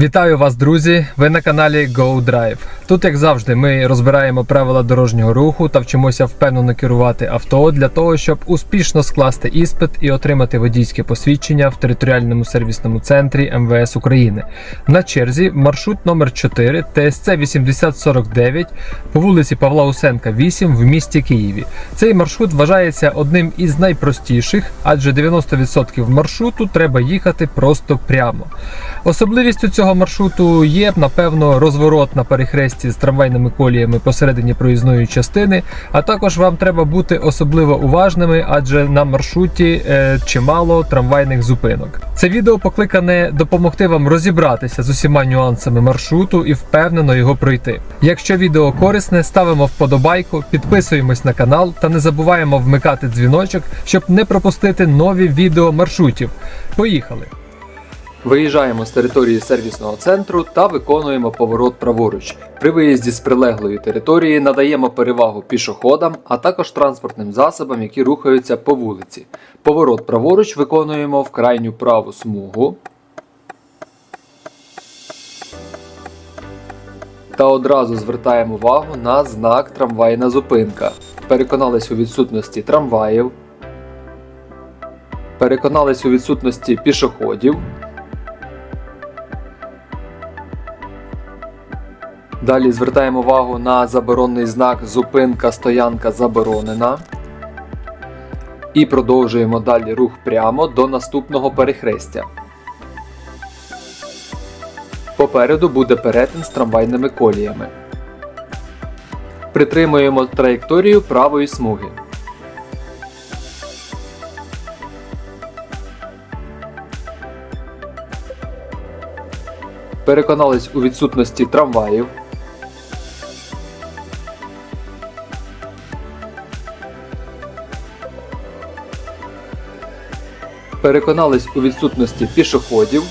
Вітаю вас, друзі! Ви на каналі Go Drive. Тут, як завжди, ми розбираємо правила дорожнього руху та вчимося впевнено керувати авто для того, щоб успішно скласти іспит і отримати водійське посвідчення в територіальному сервісному центрі МВС України. На черзі маршрут номер 4 ТСЦ 8049 по вулиці Павла Усенка, 8 в місті Києві. Цей маршрут вважається одним із найпростіших, адже 90% маршруту треба їхати просто прямо. Особливістю цього маршруту є, напевно, розворот на перехресті з трамвайними коліями посередині проїзної частини. А також вам треба бути особливо уважними, адже на маршруті е, чимало трамвайних зупинок. Це відео покликане допомогти вам розібратися з усіма нюансами маршруту і впевнено його пройти. Якщо відео корисне, ставимо вподобайку, підписуємось на канал та не забуваємо вмикати дзвіночок, щоб не пропустити нові відео маршрутів. Поїхали! Виїжджаємо з території сервісного центру та виконуємо поворот праворуч. При виїзді з прилеглої території надаємо перевагу пішоходам, а також транспортним засобам, які рухаються по вулиці. Поворот праворуч виконуємо в крайню праву смугу. Та одразу звертаємо увагу на знак трамвайна зупинка. Переконались у відсутності трамваїв. Переконались у відсутності пішоходів. Далі звертаємо увагу на заборонний знак Зупинка стоянка заборонена. І продовжуємо далі рух прямо до наступного перехрестя. Попереду буде перетин з трамвайними коліями. Притримуємо траєкторію правої смуги. Переконались у відсутності трамваїв. Переконались у відсутності пішоходів.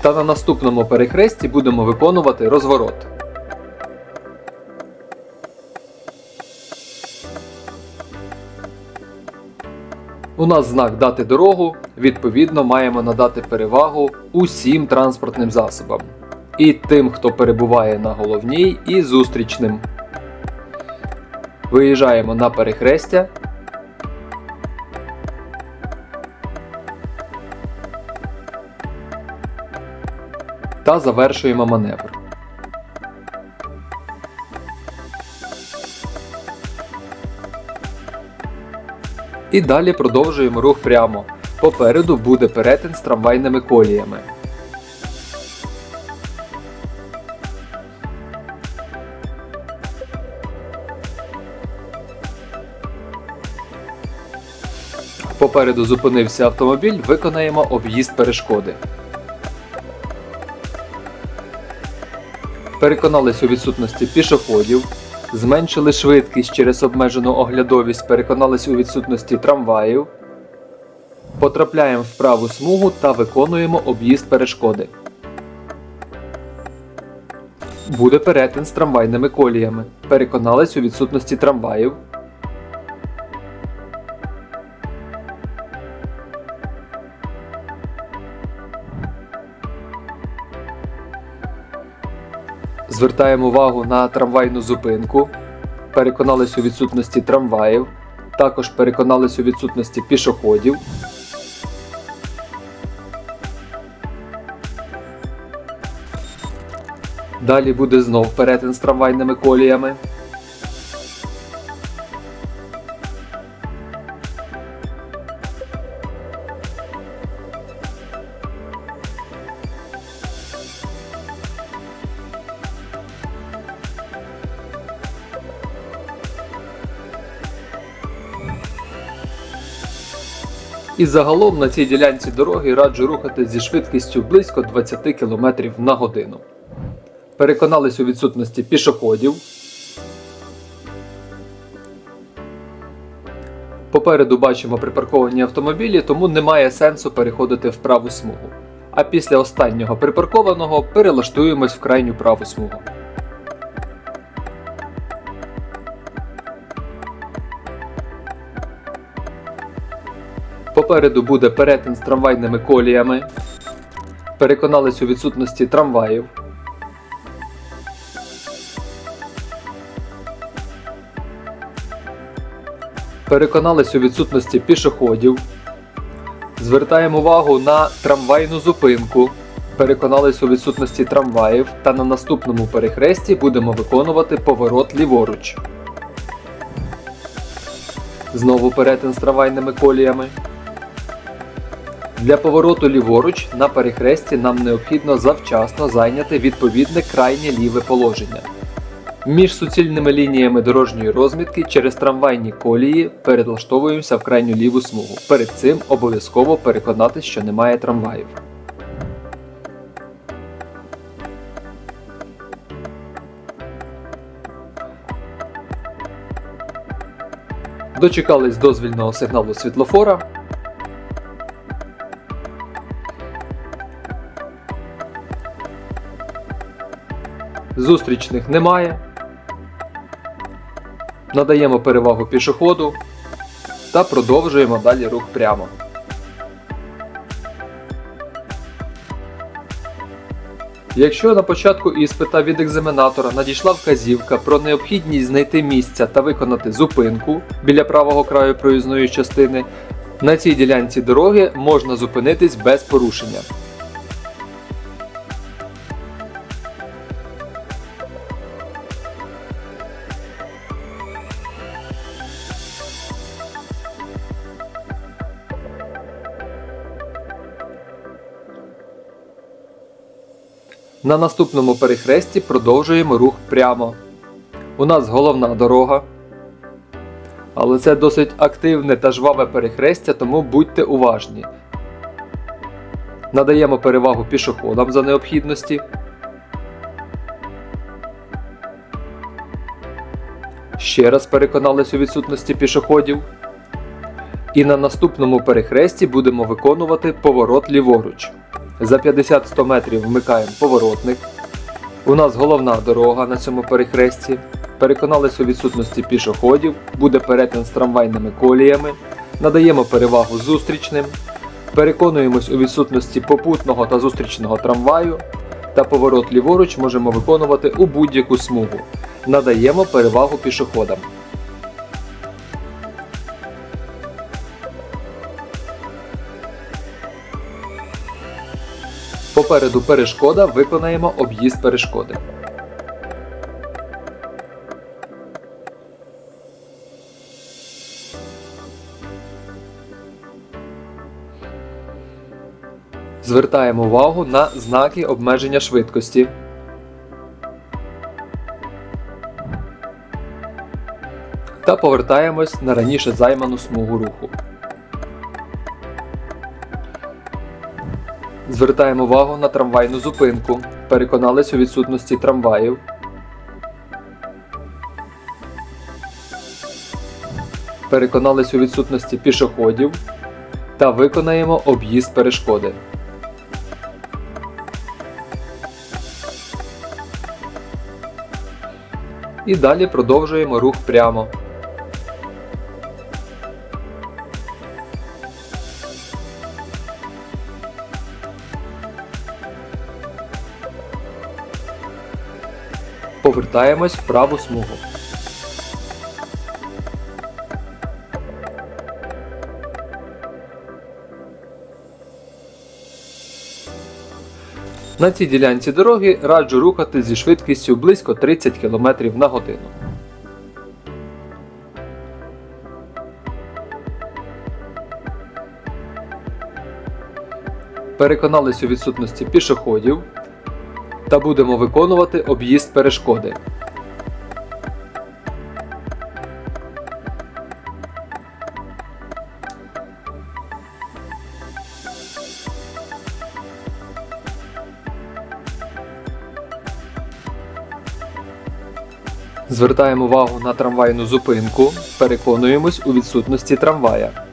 Та на наступному перехресті будемо виконувати розворот. У нас знак дати дорогу, відповідно, маємо надати перевагу усім транспортним засобам. І тим, хто перебуває на головній, і зустрічним. Виїжджаємо на перехрестя. Та завершуємо маневр. І далі продовжуємо рух прямо. Попереду буде перетин з трамвайними коліями. Попереду зупинився автомобіль, виконаємо об'їзд перешкоди. Переконались у відсутності пішоходів, зменшили швидкість через обмежену оглядовість, переконались у відсутності трамваїв. Потрапляємо в праву смугу та виконуємо об'їзд перешкоди. Буде перетин з трамвайними коліями. Переконались у відсутності трамваїв. Звертаємо увагу на трамвайну зупинку. Переконались у відсутності трамваїв. Також переконались у відсутності пішоходів. Далі буде знов перетин з трамвайними коліями. І загалом на цій ділянці дороги раджу рухати зі швидкістю близько 20 км на годину. Переконались у відсутності пішоходів. Попереду бачимо припарковані автомобілі, тому немає сенсу переходити в праву смугу. А після останнього припаркованого перелаштуємось в крайню праву смугу. Попереду буде перетин з трамвайними коліями. Переконались у відсутності трамваїв. Переконались у відсутності пішоходів. Звертаємо увагу на трамвайну зупинку. Переконались у відсутності трамваїв та на наступному перехресті будемо виконувати поворот ліворуч. Знову перетин з трамвайними коліями. Для повороту ліворуч на перехресті нам необхідно завчасно зайняти відповідне крайнє ліве положення. Між суцільними лініями дорожньої розмітки через трамвайні колії перелаштовуємося в крайню ліву смугу. Перед цим обов'язково переконатись, що немає трамваїв. Дочекались дозвільного сигналу світлофора. Зустрічних немає. Надаємо перевагу пішоходу та продовжуємо далі рух прямо. Якщо на початку іспита від екзаменатора надійшла вказівка про необхідність знайти місця та виконати зупинку біля правого краю проїзної частини, на цій ділянці дороги можна зупинитись без порушення. На наступному перехресті продовжуємо рух прямо. У нас головна дорога. Але це досить активне та жваве перехрестя, тому будьте уважні. Надаємо перевагу пішоходам за необхідності. Ще раз переконались у відсутності пішоходів. І на наступному перехресті будемо виконувати поворот ліворуч. За 50-100 метрів вмикаємо поворотник. У нас головна дорога на цьому перехресті. Переконались у відсутності пішоходів, буде перетин з трамвайними коліями. Надаємо перевагу зустрічним. Переконуємось у відсутності попутного та зустрічного трамваю. Та поворот ліворуч можемо виконувати у будь-яку смугу. Надаємо перевагу пішоходам. Попереду перешкода виконаємо об'їзд перешкоди. Звертаємо увагу на знаки обмеження швидкості. Та повертаємось на раніше займану смугу руху. Звертаємо увагу на трамвайну зупинку. Переконались у відсутності трамваїв. Переконались у відсутності пішоходів та виконаємо об'їзд перешкоди. І далі продовжуємо рух прямо. Повертаємось в праву смугу. На цій ділянці дороги раджу рухати зі швидкістю близько 30 км на годину. Переконались у відсутності пішоходів та будемо виконувати об'їзд перешкоди. Звертаємо увагу на трамвайну зупинку, переконуємось у відсутності трамвая.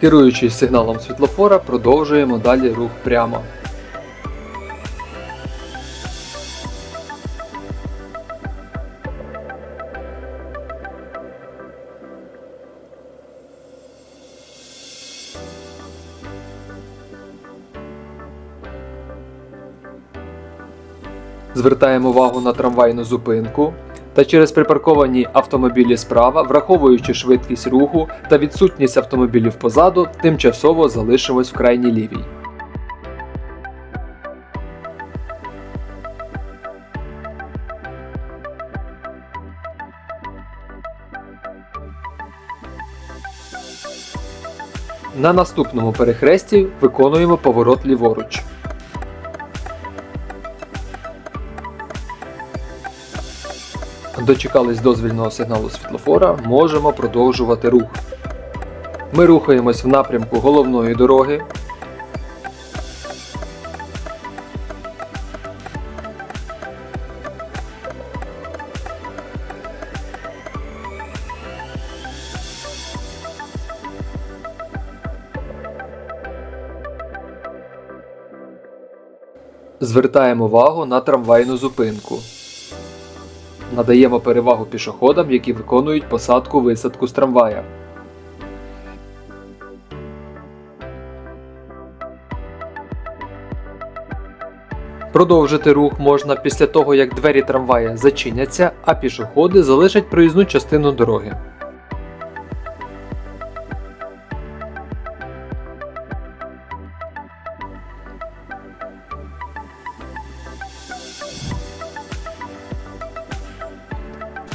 Керуючись сигналом світлофора, продовжуємо далі рух прямо. Звертаємо увагу на трамвайну зупинку та через припарковані автомобілі справа, враховуючи швидкість руху та відсутність автомобілів позаду, тимчасово залишимось в крайній лівій. На наступному перехресті виконуємо поворот ліворуч. Дочекались дозвільного сигналу світлофора, можемо продовжувати рух. Ми рухаємось в напрямку головної дороги. Звертаємо увагу на трамвайну зупинку. Надаємо перевагу пішоходам, які виконують посадку висадку з трамвая. Продовжити рух можна після того, як двері трамвая зачиняться, а пішоходи залишать проїзну частину дороги.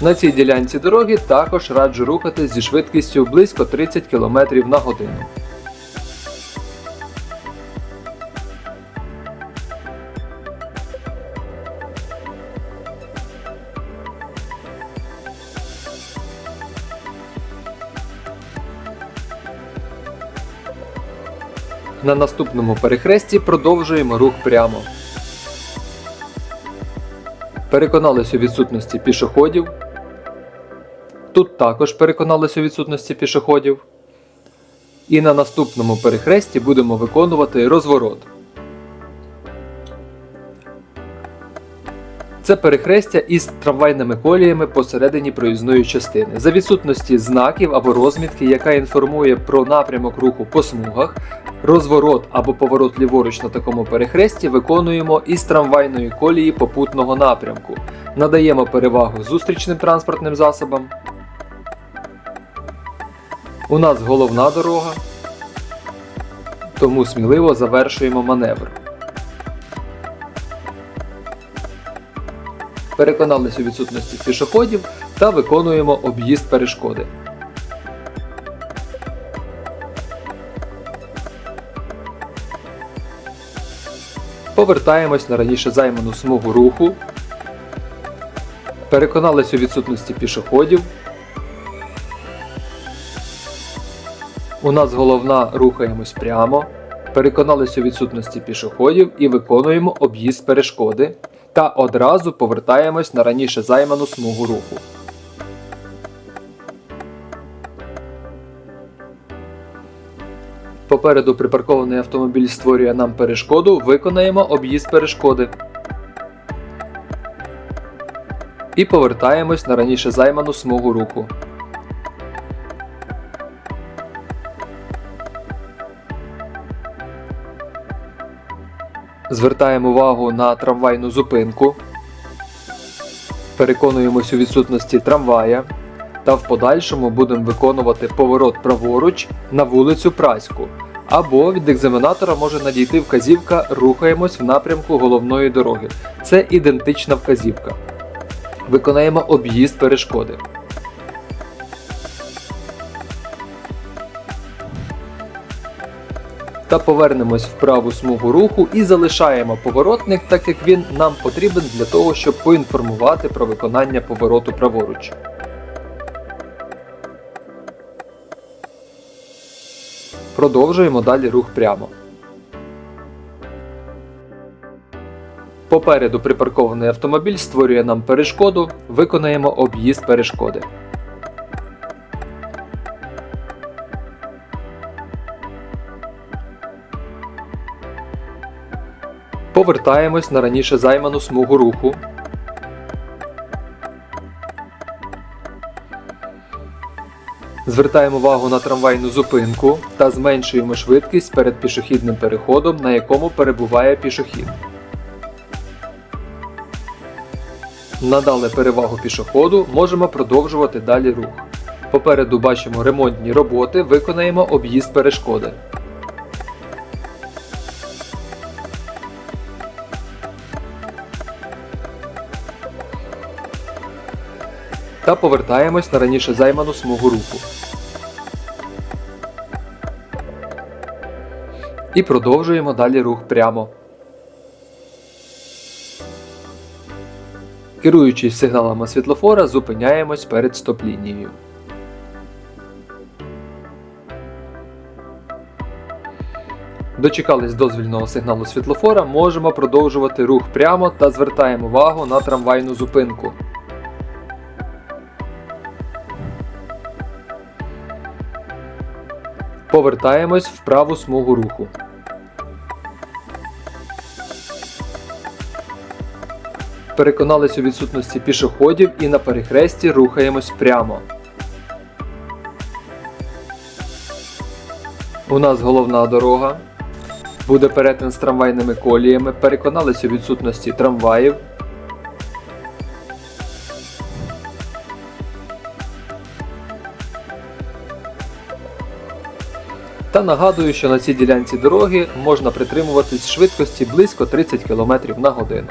На цій ділянці дороги також раджу рухатись зі швидкістю близько 30 км на годину. На наступному перехресті продовжуємо рух прямо. Переконались у відсутності пішоходів. Тут також переконались у відсутності пішоходів. І на наступному перехресті будемо виконувати розворот. Це перехрестя із трамвайними коліями посередині проїзної частини. За відсутності знаків або розмітки, яка інформує про напрямок руху по смугах, розворот або поворот ліворуч на такому перехресті виконуємо із трамвайної колії попутного напрямку. Надаємо перевагу зустрічним транспортним засобам. У нас головна дорога, тому сміливо завершуємо маневр. Переконались у відсутності пішоходів та виконуємо об'їзд перешкоди. Повертаємось на раніше займану смугу руху. Переконались у відсутності пішоходів. У нас головна рухаємось прямо. Переконались у відсутності пішоходів і виконуємо об'їзд перешкоди. Та одразу повертаємось на раніше займану смугу руху. Попереду припаркований автомобіль створює нам перешкоду, виконаємо об'їзд перешкоди. І повертаємось на раніше займану смугу руху. Звертаємо увагу на трамвайну зупинку. Переконуємось у відсутності трамвая. Та в подальшому будемо виконувати поворот праворуч на вулицю Праську. Або від екзаменатора може надійти вказівка Рухаємось в напрямку головної дороги. Це ідентична вказівка. Виконаємо об'їзд перешкоди. Та повернемось в праву смугу руху і залишаємо поворотник, так як він нам потрібен для того, щоб поінформувати про виконання повороту праворуч. Продовжуємо далі рух прямо. Попереду припаркований автомобіль створює нам перешкоду, виконаємо об'їзд перешкоди. Повертаємось на раніше займану смугу руху. Звертаємо увагу на трамвайну зупинку та зменшуємо швидкість перед пішохідним переходом, на якому перебуває пішохід. Надали перевагу пішоходу, можемо продовжувати далі рух. Попереду бачимо ремонтні роботи, виконаємо об'їзд перешкоди. Та повертаємось на раніше займану смугу руху. І продовжуємо далі рух прямо. Керуючись сигналами світлофора, зупиняємось перед стоп-лінією. Дочекались дозвільного сигналу світлофора, можемо продовжувати рух прямо та звертаємо увагу на трамвайну зупинку. Повертаємось в праву смугу руху. Переконались у відсутності пішоходів і на перехресті рухаємось прямо. У нас головна дорога. Буде перетин з трамвайними коліями. Переконались у відсутності трамваїв. Та нагадую, що на цій ділянці дороги можна притримуватись швидкості близько 30 км на годину.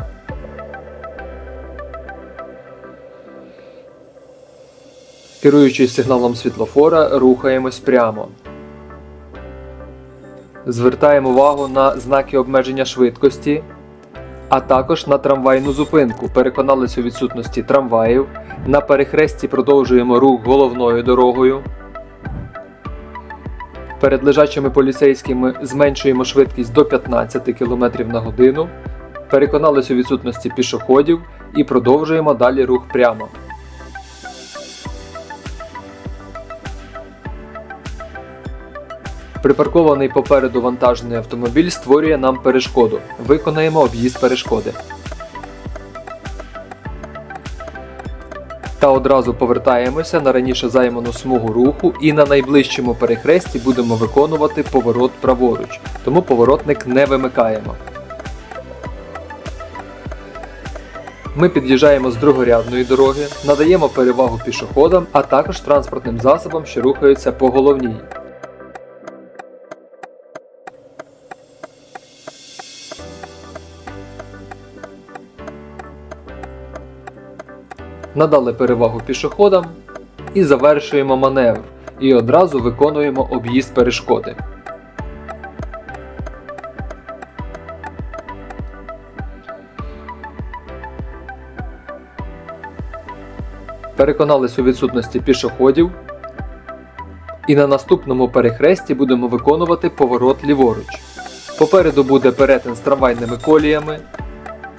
Керуючись сигналом світлофора, рухаємось прямо. Звертаємо увагу на знаки обмеження швидкості, а також на трамвайну зупинку. Переконались у відсутності трамваїв. На перехресті продовжуємо рух головною дорогою. Перед лежачими поліцейськими зменшуємо швидкість до 15 км на годину. Переконались у відсутності пішоходів і продовжуємо далі рух прямо. Припаркований попереду вантажний автомобіль створює нам перешкоду. Виконаємо об'їзд перешкоди. Та одразу повертаємося на раніше займану смугу руху і на найближчому перехресті будемо виконувати поворот праворуч, тому поворотник не вимикаємо. Ми під'їжджаємо з другорядної дороги, надаємо перевагу пішоходам, а також транспортним засобам, що рухаються по головній. Надали перевагу пішоходам і завершуємо маневр. І одразу виконуємо об'їзд перешкоди. Переконались у відсутності пішоходів. І на наступному перехресті будемо виконувати поворот ліворуч. Попереду буде перетин з трамвайними коліями.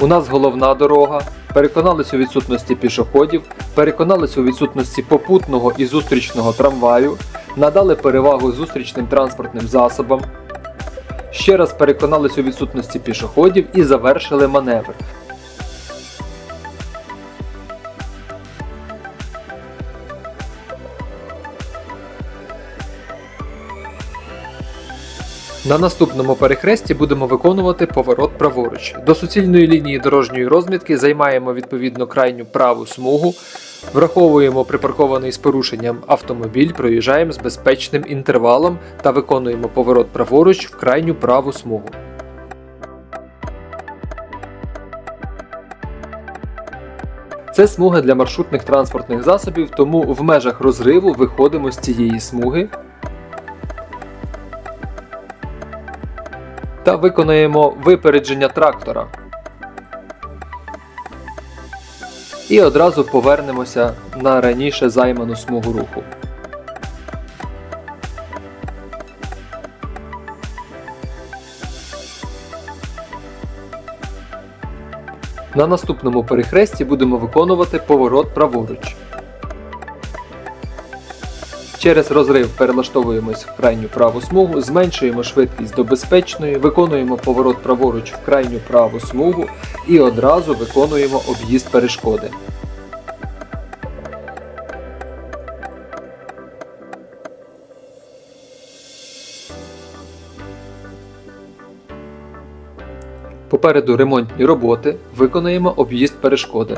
У нас головна дорога. Переконались у відсутності пішоходів, переконались у відсутності попутного і зустрічного трамваю, надали перевагу зустрічним транспортним засобам. Ще раз переконались у відсутності пішоходів і завершили маневр. На наступному перехресті будемо виконувати поворот праворуч. До суцільної лінії дорожньої розмітки займаємо відповідно крайню праву смугу, враховуємо припаркований з порушенням автомобіль, проїжджаємо з безпечним інтервалом та виконуємо поворот праворуч в крайню праву смугу. Це смуга для маршрутних транспортних засобів, тому в межах розриву виходимо з цієї смуги та виконаємо випередження трактора. І одразу повернемося на раніше займану смугу руху. На наступному перехресті будемо виконувати поворот праворуч. Через розрив перелаштовуємось в крайню праву смугу, зменшуємо швидкість до безпечної, виконуємо поворот праворуч в крайню праву смугу і одразу виконуємо об'їзд перешкоди. Попереду ремонтні роботи виконаємо об'їзд перешкоди.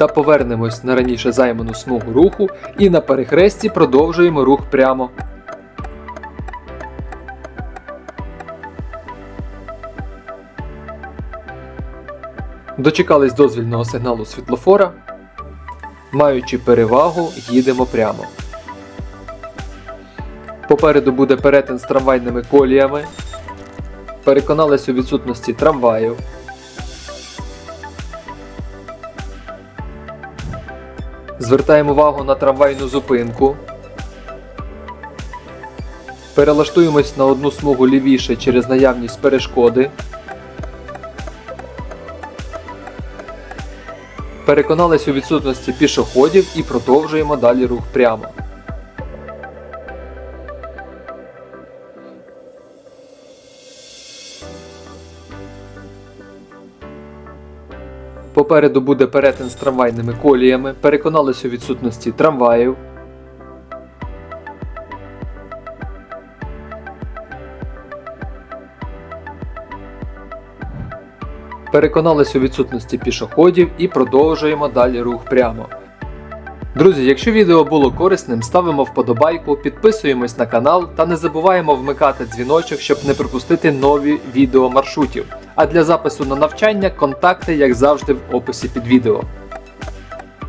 Та повернемось на раніше займану смугу руху і на перехресті продовжуємо рух прямо. Дочекались дозвільного сигналу світлофора. Маючи перевагу, їдемо прямо. Попереду буде перетин з трамвайними коліями. Переконались у відсутності трамваїв. Звертаємо увагу на трамвайну зупинку. Перелаштуємось на одну смугу лівіше через наявність перешкоди. Переконались у відсутності пішоходів і продовжуємо далі рух прямо. Попереду буде перетин з трамвайними коліями. Переконались у відсутності трамваїв. Переконались у відсутності пішоходів і продовжуємо далі рух прямо. Друзі, якщо відео було корисним, ставимо вподобайку, підписуємось на канал та не забуваємо вмикати дзвіночок, щоб не пропустити нові відео маршрутів. А для запису на навчання контакти, як завжди, в описі під відео.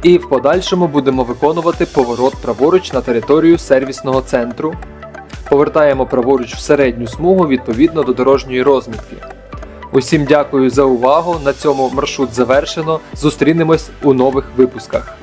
І в подальшому будемо виконувати поворот праворуч на територію сервісного центру. Повертаємо праворуч в середню смугу відповідно до дорожньої розмітки. Усім дякую за увагу. На цьому маршрут завершено. Зустрінемось у нових випусках.